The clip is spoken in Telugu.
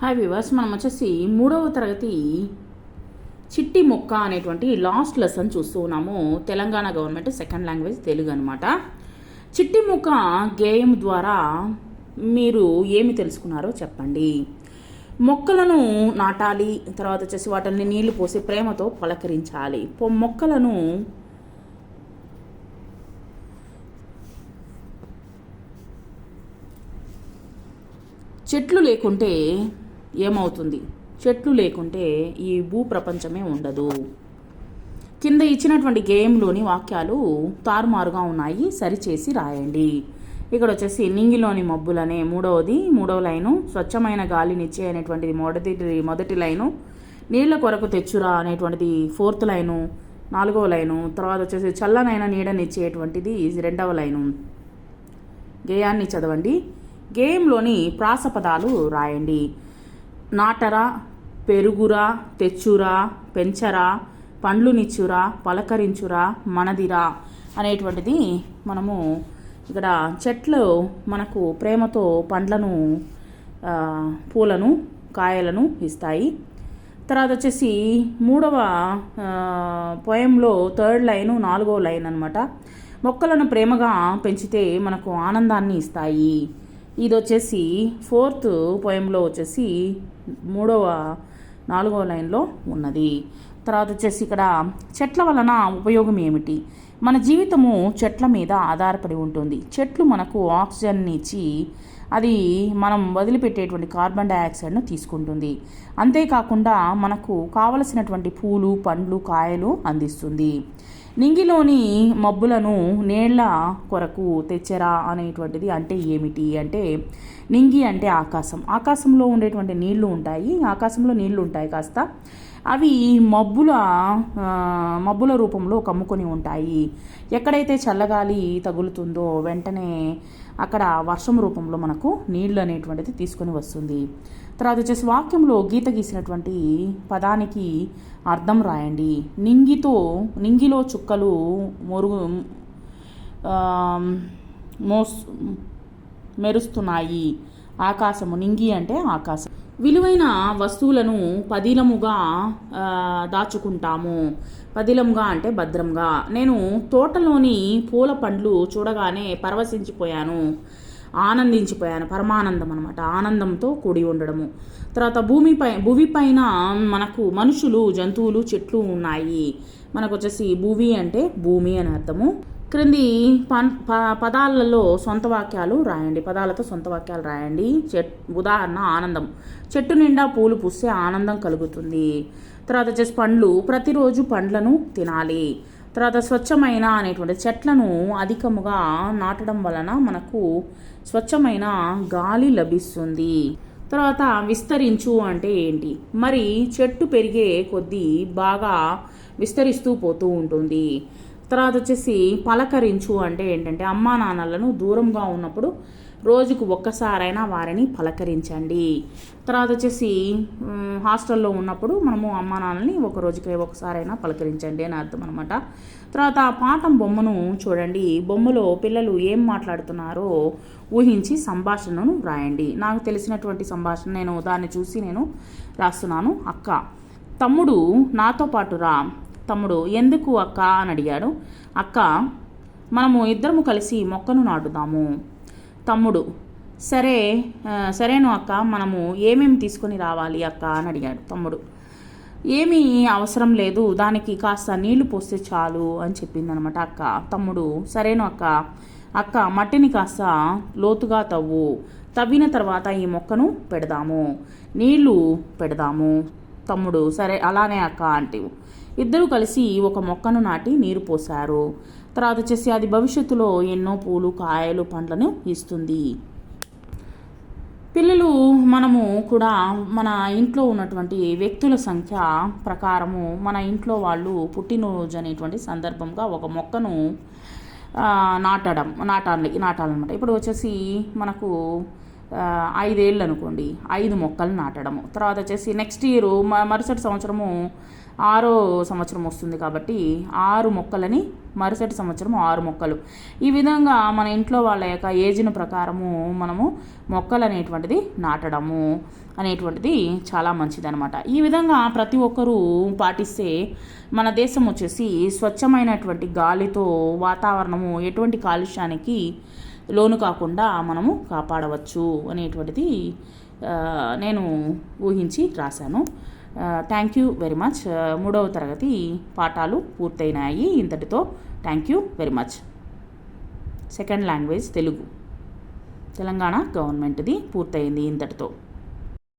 హాయ్ వివర్స్ మనం వచ్చేసి మూడవ తరగతి చిట్టి మొక్క అనేటువంటి లాస్ట్ లెసన్ చూస్తూ ఉన్నాము. Telangana government second language Telugu అనమాట చిట్టి మొక్క గేయం ద్వారా మీరు ఏమి తెలుసుకున్నారో చెప్పండి. మొక్కలను నాటాలి తర్వాత వచ్చేసి వాటిని నీళ్ళు పోసి ప్రేమతో పలకరించాలి. మొక్కలను చెట్లు లేకుంటే ఏమవుతుంది? చెట్లు లేకుంటే ఈ భూ ప్రపంచమే ఉండదు. కింద ఇచ్చినటువంటి గేమ్లోని వాక్యాలు తారుమారుగా ఉన్నాయి. సరిచేసి రాయండి. ఇక్కడ వచ్చేసి నింగిలోని మబ్బులనే మూడవది మూడవ లైను స్వచ్ఛమైన గాలినిచ్చే అనేటువంటిది మొదటి మొదటి లైను నీళ్ళ కొరకు తెచ్చురా అనేటువంటిది ఫోర్త్ లైను నాలుగవ లైను తర్వాత వచ్చేసి చల్లనైన నీడనిచ్చేటువంటిది రెండవ లైను. గేయాన్ని చదవండి. గేయంలోని ప్రాసపదాలు రాయండి. నాటరా పెరుగురా తెచ్చురా పెంచరా పండ్లునిచ్చురా పలకరించురా మనదిరా అనేటువంటిది మనము ఇక్కడ చెట్లు మనకు ప్రేమతో పండ్లను పూలను కాయలను ఇస్తాయి. తర్వాత వచ్చేసి మూడవ పోయంలో థర్డ్ లైను నాలుగవ లైన్ అనమాట మొక్కలను ప్రేమగా పెంచితే మనకు ఆనందాన్ని ఇస్తాయి. ఇది వచ్చేసి ఫోర్త్ పోయంలో వచ్చేసి మూడవ నాలుగవ లైన్లో ఉన్నది. తర్వాత వచ్చేసి ఇక్కడ చెట్ల వలన ఉపయోగం ఏమిటి? మన జీవితము చెట్ల మీద ఆధారపడి ఉంటుంది. చెట్లు మనకు ఆక్సిజన్ని ఇచ్చి అది మనం వదిలిపెట్టేటువంటి కార్బన్ డైఆక్సైడ్ను తీసుకుంటుంది. అంతేకాకుండా మనకు కావలసినటువంటి పూలు పండ్లు కాయలు అందిస్తుంది. నింగిలోని మబ్బులను నీళ్ళ కొరకు తెచ్చరా అనేటువంటిది అంటే ఏమిటి? అంటే నింగి అంటే ఆకాశం. ఆకాశంలో ఉండేటువంటి నీళ్ళు ఉంటాయి. ఆకాశంలో నీళ్ళు ఉంటాయి కాస్త. అవి మబ్బుల మబ్బుల రూపంలో కమ్ముకొని ఉంటాయి. ఎక్కడైతే చల్లగాలి తగులుతుందో వెంటనే అక్కడ వర్షం రూపంలో మనకు నీళ్ళు అనేటువంటిది తీసుకొని వస్తుంది. తర్వాత వచ్చేసి వాక్యంలో గీత గీసినటువంటి పదానికి అర్థం రాయండి. నింగితో నింగిలో చుక్కలు మొరుగు మోస్ మెరుస్తున్నాయి. ఆకాశము నింగి అంటే ఆకాశం. విలువైన వస్తువులను పదిలముగా దాచుకుంటాము. పదిలముగా అంటే భద్రంగా. నేను తోటలోని పూల పండ్లు చూడగానే పరవశించిపోయాను. ఆనందించిపోయాను. పరమానందం అనమాట ఆనందంతో కూడి ఉండడము. తర్వాత భూమిపై భూమి పైన మనకు మనుషులు జంతువులు చెట్లు ఉన్నాయి. మనకు వచ్చేసి భూమి అంటే భూమి అని అర్థము. క్రింది పన్ ప- పదాలలో సొంత వాక్యాలు రాయండి. పదాలతో సొంత వాక్యాలు రాయండి. చెట్ ఉదాహరణ ఆనందం. చెట్టు నిండా పూలు పూస్తే ఆనందం కలుగుతుంది. తర్వాత వచ్చేసి పండ్లు. ప్రతిరోజు పండ్లను తినాలి. తర్వాత స్వచ్ఛమైన అనేటువంటి చెట్లను అధికముగా నాటడం వలన మనకు స్వచ్ఛమైన గాలి లభిస్తుంది. తర్వాత విస్తరించు అంటే ఏంటి? మరి చెట్టు పెరిగే కొద్దీ బాగా విస్తరిస్తూ పోతూ ఉంటుంది. తర్వాత వచ్చేసి పలకరించు అంటే ఏంటంటే అమ్మా నాన్నలను దూరంగా ఉన్నప్పుడు రోజుకు ఒక్కసారైనా వారిని పలకరించండి. తర్వాత వచ్చేసి హాస్టల్లో ఉన్నప్పుడు మనము అమ్మా నాన్నని ఒక రోజుకి ఒకసారైనా పలకరించండి అని అర్థం అనమాట తర్వాత ఆ పాఠం బొమ్మను చూడండి. బొమ్మలో పిల్లలు ఏం మాట్లాడుతున్నారో ఊహించి సంభాషణను రాయండి నాకు తెలిసినటువంటి సంభాషణ నేను దాన్ని చూసి నేను రాస్తున్నాను. అక్క తమ్ముడు నాతో పాటు రా. తమ్ముడు ఎందుకు అక్క? అని అడిగాడు. అక్క మనము ఇద్దరము కలిసి మొక్కను నాటుదాము. తమ్ముడు సరే సరేను అక్క మనము ఏమేమి తీసుకొని రావాలి అక్క? అని అడిగాడు తమ్ముడు. ఏమీ అవసరం లేదు దానికి కాస్త నీళ్ళు పోస్తే చాలు అని చెప్పిందనమాట అక్క. తమ్ముడు సరేను అక్క అక్క మట్టిని కాస్త లోతుగా తవ్వు. తవ్విన తర్వాత ఈ మొక్కను పెడదాము. నీళ్ళు పెడదాము. తమ్ముడు. సరే అలానే అక్క అంటే ఇద్దరు కలిసి ఒక మొక్కను నాటి నీరు పోశారు. తర్వాత వచ్చేసి అది భవిష్యత్తులో ఎన్నో పూలు కాయలు పండ్లను ఇస్తుంది. పిల్లలు మనము కూడా మన ఇంట్లో ఉన్నటువంటి వ్యక్తుల సంఖ్య ప్రకారము మన ఇంట్లో వాళ్ళు పుట్టినరోజు అనేటువంటి సందర్భంగా ఒక మొక్కను నాటడం నాటాలి నాటాలన్నమాట. ఇప్పుడు వచ్చేసి మనకు ఐదేళ్ళు అనుకోండి ఐదు మొక్కలు నాటడము. తర్వాత వచ్చేసి నెక్స్ట్ ఇయర్ మరుసటి సంవత్సరము ఆరో సంవత్సరం వస్తుంది కాబట్టి ఆరు మొక్కలని మరుసటి సంవత్సరం ఆరు మొక్కలు. ఈ విధంగా మన ఇంట్లో వాళ్ళ యొక్క ఏజ్ను ప్రకారము మనము మొక్కలు అనేటువంటిది నాటడము అనేటువంటిది చాలా మంచిదనమాట ఈ విధంగా ప్రతి ఒక్కరూ పాటిస్తే మన దేశం వచ్చేసి స్వచ్ఛమైనటువంటి గాలితో వాతావరణము ఎటువంటి కాలుష్యానికి లోను కాకుండా మనము కాపాడవచ్చు అనేటువంటిది నేను ఊహించి రాశాను. థ్యాంక్ యూ వెరీ మచ్ మూడవ తరగతి పాఠాలు పూర్తయినాయి. ఇంతటితో thank you very much second language Telugu. Telangana గవర్నమెంట్ది పూర్తయింది ఇంతటితో.